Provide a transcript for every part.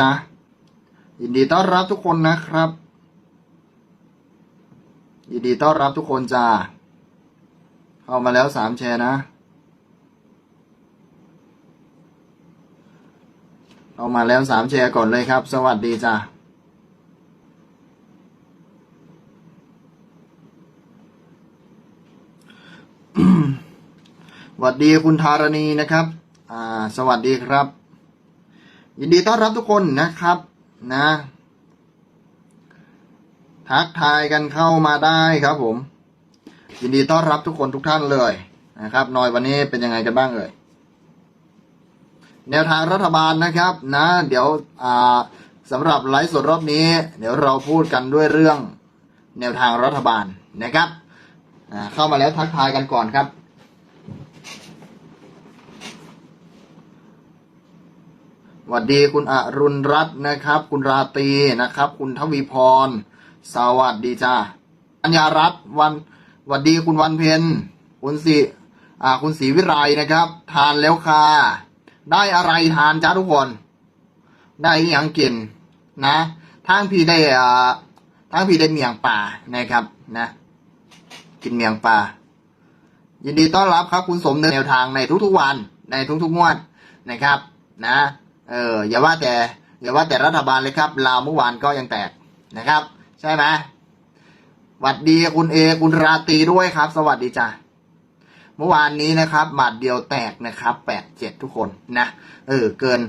จ้ายินดีต้อนรับทุกคนนะครับ ยินดีต้อนรับทุกคนจ้าเข้ามาแล้วสามแชร์นะเข้ามาแล้วสามแชร์ก่อนเลยครับ สวัสดีจ้าสวัสดีคุณธารณีนะครับ อ่า สวัสดีครับ ยินดีต้อนรับทุกคนนะครับนะ ทักทายกันเข้ามาได้ครับผม ยินดีต้อนรับทุกคนทุกท่านเลยนะครับนอยวันนี้เป็นยังไงกันบ้างเอ่ยแนวทางรัฐบาลนะครับ นะ เดี๋ยวอ่าสำหรับไลฟ์สดรอบนี้ เดี๋ยวเราพูดกันด้วยเรื่อง แนวทางรัฐบาลนะครับเข้ามาแล้วทักทายกันก่อนครับ วัสดีคุณอรุณรัตน์นะครับ คุณราตรีนะครับ คุณทวีพร สวัสดีจ้าอัญญารัตน์วันสวัสดีคุณวันเพ็ญคุณสีอ่าคุณศรีวิไลนะครับ ทานแล้วค่ะ ได้อะไรทานจ้าทุกคน ได้อหยังกินนะทางพี่ได้อ่าทางพี่ได้เมียงป่านะครับนะ กินเมียงป่ายินดีต้อนรับครับ คุณสมเนินแนวทางในทุกๆวัน ในทุกๆงวดนะครับ นะ เอออย่าว่าแต่อย่าว่าแต่รัฐบาลเลยครับลาวเมื่อวานก็ยังแตกนะครับ ใช่ไหมสวัสดีคุณเอคุณราตรีด้วยครับ สวัสดีจ้ะเมื่อวานนี้นะครับหมัดเดียวแตกนะครับแปดเจ็ดทุกคนนะเออเกิน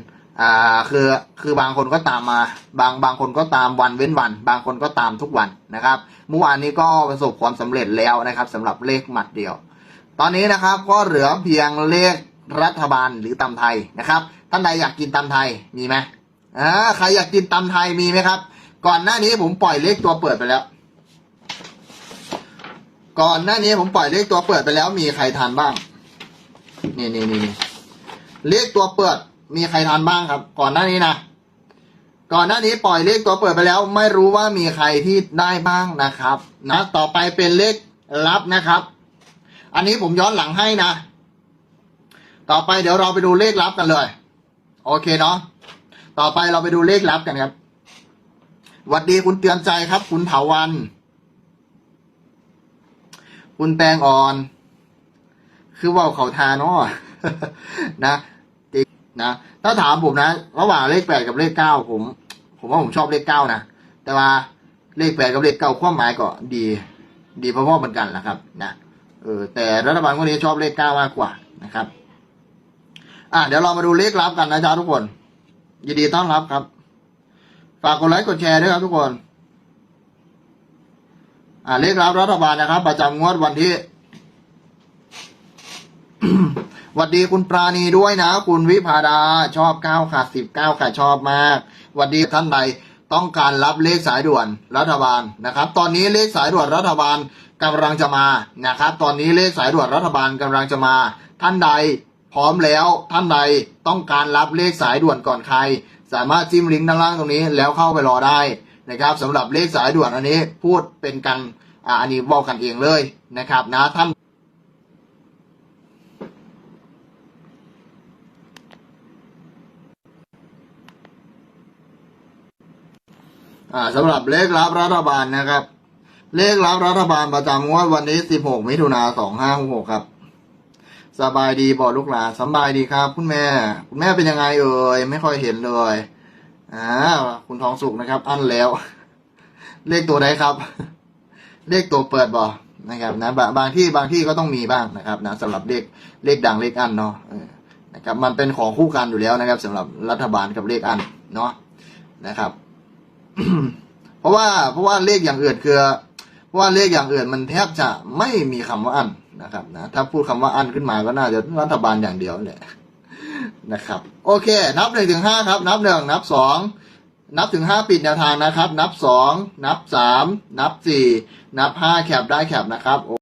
อ่าคือคือบางคนก็ตามมา บางบางคนก็ตามวันเว้นวัน บางคนก็ตามทุกวันนะครับเมื่อวานนี้ก็ประสบความสำเร็จแล้วนะครับสำหรับเลขหมัดเดียว ตอนนี้นะครับก็เหลือเพียงเลข รัฐบาลหรือตำไทยนะครับ ท่านใดอยากกินตำไทยมีไหมอ่าใครอยากกินตำไทยมีไหมครับ ก่อนหน้านี้ผมปล่อยเลขตัวเปิดไปแล้ว ก่อนหน้านี้ผมปล่อยเลขตัวเปิดไปแล้ว มีใครทานบ้างนี่นี่นี่นี่เลขตัวเปิดมีใครทานบ้างครับ ก่อนหน้านี้นะก่อนหน้านี้ปล่อยเลขตัวเปิดไปแล้ว ไม่รู้ว่ามีใครที่ได้บ้างนะครับ นะ ต่อไปเป็นเลขลับนะครับ อันนี้ผมย้อนหลังให้นะ ต่อไปเดี๋ยวเราไปดูเลขลับกันเลย โอเคเนาะต่อไปเราไปดูเลขลับกันครับหวัดดีคุณเตือนใจครับ คุณเถาวัน คุณแตงอ่อน คือว่าเขาทาเนาะนะจริงนะถ้าถามผมนะระหว่างเลขแปดกับเลขเก้าผม ผมว่าผมชอบเลขเก้านะแต่ว่าเลขแปดกับเลขเก้าความหมายก็ดี ดีพอๆเหมือนกันแหละครับ นะเออแต่รัฐบาลคนนี้ชอบเลขเก้ามากกว่านะครับ อะเดี๋ยวเรามาดูเลขลับกันนะจ๊ะทุกคน ยินดีต้อนรับครับ ฝากกดไลค์กดแชร์ด้วยครับทุกคน อ่าเลขลับรัฐบาลนะครับ ประจำงวดวันที่วัดดีคุณปราณีด้วยนะ คุณวิพาดาชอบเก้าค่ะสิบเก้าค่ะชอบมากวัดดีท่านใดต้องการรับเลขสายด่วนรัฐบาลนะครับ ตอนนี้เลขสายด่วนรัฐบาลกำลังจะมานะครับ ตอนนี้เลขสายด่วนรัฐบาลกำลังจะมา ท่านใด พร้อมแล้วท่านใดต้องการรับเลขสายด่วนก่อนใคร สามารถจิ้มลิงก์ด้านล่างตรงนี้แล้วเข้าไปรอได้นะครับสำหรับเลขสายด่วนอันนี้พูดเป็นกันอ่าอันนี้บอกกันเองเลยนะครับนะท่านสำหรับเลขรับรัฐบาลนะครับ เลขรับรัฐบาลประจำงวดวันนี้ 16 มิถุนา2566 ครับ สบายดีบอกลูกหลานสบายดีครับ คุณแม่ คุณแม่เป็นยังไงเอ่ยไม่ค่อยเห็นเลยอ่าคุณทองสุกนะครับ อั้นแล้ว เลขตัวไหนครับ เลขตัวเปิดบ่นะครับนะบางบางที่บางที่ก็ต้องมีบ้างนะครับนะสำหรับเลขเลขดังเลขอันเนาะนะครับ มันเป็นของคู่กันอยู่แล้วนะครับสำหรับรัฐบาลกับเลขอันเนาะนะครับ เพราะว่าเพราะว่าเลขอย่างอื่นคือเพราะว่าเลขอย่างอื่นมันแทบจะไม่มีคำว่าอัน นะครับนะถ้าพูดคำว่าอันขึ้นมาก็น่าจะรัฐบาลอย่างเดียวแหละนะครับ โอเค นับหนึ่งถึงห้าครับ นับหนึ่งนับสองนับถึงห้าปิดแนวทางนะครับ นับสองนับสามนับสี่นับห้าแคบได้แคบนะครับ